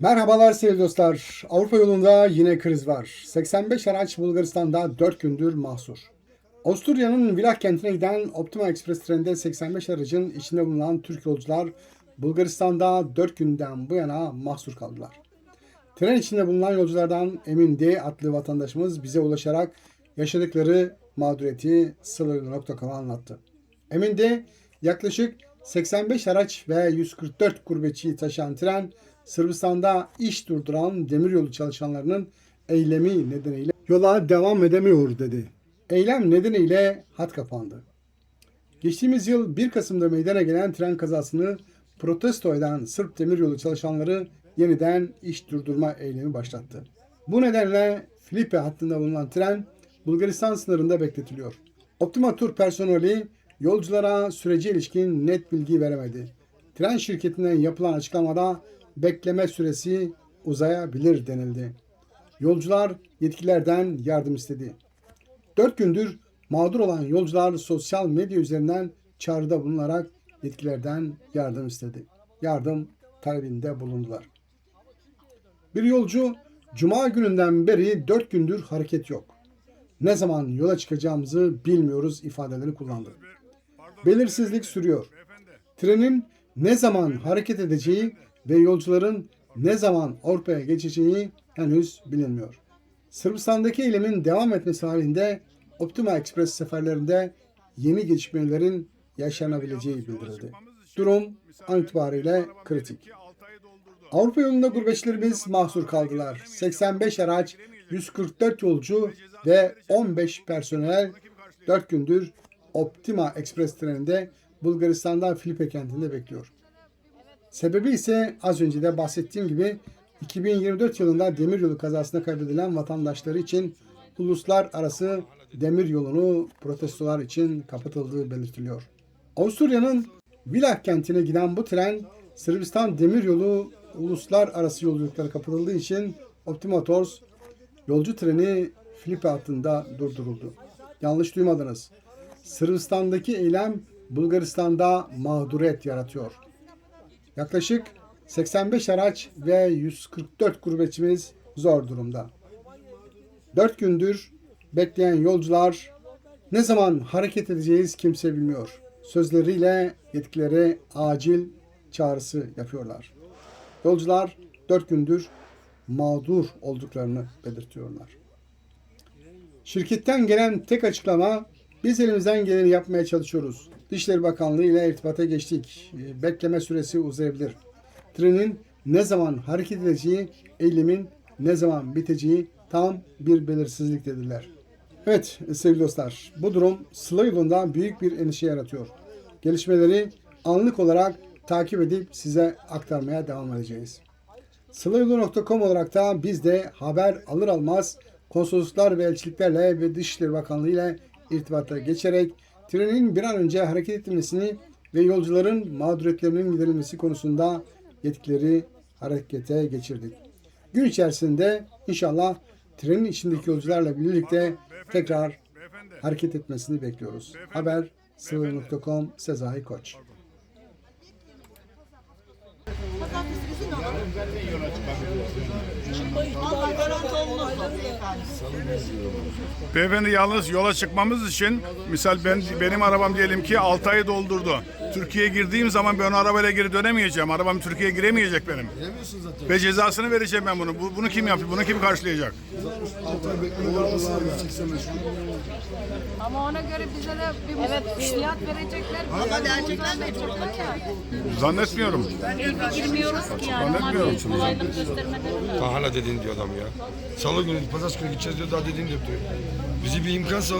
Merhabalar sevgili dostlar. Avrupa yolunda yine kriz var. 85 araç Bulgaristan'da 4 gündür mahsur. Avusturya'nın Villach kentine giden Optima Express treninde 85 aracın içinde bulunan Türk yolcular Bulgaristan'da 4 günden bu yana mahsur kaldılar. Tren içinde bulunan yolculardan Emin D. adlı vatandaşımız bize ulaşarak yaşadıkları mağduriyeti sılırlı.com'a anlattı. Emin D. yaklaşık 85 araç ve 144 gurbetçiyi taşıyan tren Sırbistan'da iş durduran demiryolu çalışanlarının eylemi nedeniyle yola devam edemiyor dedi. Eylem nedeniyle hat kapandı. Geçtiğimiz yıl 1 Kasım'da meydana gelen tren kazasını protesto eden Sırp demiryolu çalışanları yeniden iş durdurma eylemi başlattı. Bu nedenle Filipe hattında bulunan tren Bulgaristan sınırında bekletiliyor. Optima Tur personeli yolculara sürece ilişkin net bilgi veremedi. Tren şirketinden yapılan açıklamada bekleme süresi uzayabilir denildi. Yolcular yetkililerden yardım istedi. 4 gündür mağdur olan yolcular sosyal medya üzerinden çağrıda bulunarak yetkililerden yardım istedi. Yardım talebinde bulundular. Bir yolcu Cuma gününden beri 4 gündür hareket yok. Ne zaman yola çıkacağımızı bilmiyoruz ifadeleri kullandı. Belirsizlik sürüyor. Trenin ne zaman hareket edeceği ve yolcuların ne zaman Avrupa'ya geçeceği henüz bilinmiyor. Sırbistan'daki eylemin devam etmesi halinde Optima Express seferlerinde yeni gelişmelerin yaşanabileceği bildirildi. Durum an itibariyle kritik. Avrupa yolunda gurbetçilerimiz mahsur kaldılar. 85 araç, 144 yolcu ve 15 personel 4 gündür Optima Express treninde Bulgaristan'dan Filipe kentinde bekliyor. Sebebi ise az önce de bahsettiğim gibi 2024 yılında demiryolu kazasında kaybedilen vatandaşları için uluslararası demir yolunu protestolar için kapatıldığı belirtiliyor. Avusturya'nın Villach kentine giden bu tren Sırbistan demiryolu uluslararası yolculukları kapatıldığı için Optima Tours yolcu treni Filipe hattında durduruldu. Yanlış duymadınız. Sırbistan'daki eylem Bulgaristan'da mağduriyet yaratıyor. Yaklaşık 85 araç ve 144 gurbetçimiz zor durumda. 4 gündür bekleyen yolcular ne zaman hareket edeceğiz kimse bilmiyor. Sözleriyle yetkilere acil çağrısı yapıyorlar. Yolcular 4 gündür mağdur olduklarını belirtiyorlar. Şirketten gelen tek açıklama biz elimizden geleni yapmaya çalışıyoruz. Dışişleri Bakanlığı ile irtibata geçtik. E, Bekleme süresi uzayabilir. Trenin ne zaman hareket edeceği, eylemin ne zaman biteceği tam bir belirsizlik dediler. Evet sevgili dostlar bu durum Sıla yolunda büyük bir endişe yaratıyor. Gelişmeleri anlık olarak takip edip size aktarmaya devam edeceğiz. Sılayolu.com olarak da biz de haber alır almaz konsolosluklar ve elçiliklerle ve Dışişleri Bakanlığı ile irtibata geçerek trenin bir an önce hareket etmesini ve yolcuların mağduriyetlerinin giderilmesi konusunda yetkileri harekete geçirdik. Gün içerisinde inşallah trenin içindeki yolcularla birlikte tekrar hareket etmesini bekliyoruz. Haber sıvı.com Sezai Koç. Vallahi garanti olmaz. Beyefendi yalnız yola çıkmamız için misal ben benim arabam diyelim ki 6 ayı doldurdu. Türkiye'ye girdiğim zaman ben o arabayla geri dönemeyeceğim. Arabam Türkiye'ye giremeyecek benim. Giremiyorsun zaten. Ve cezasını vereceğim ben bunu. Bu- Bunu kim yapıyor? Bunu kim karşılayacak? 6 ay bekleme arabası var 185 gün. Ama ona göre bize de bir evet, fiyat verecekler. Ama gerçekten de çok Zannetmiyorum. Girmiyoruz ki yani. Zannetmiyorum. Kolaylık göstermeleri. Daha hala dedin diyor adam ya. Salı günü, pazartesi günü gideceğiz diyor daha dediğini yapıyor. Bizi bir imkan sağ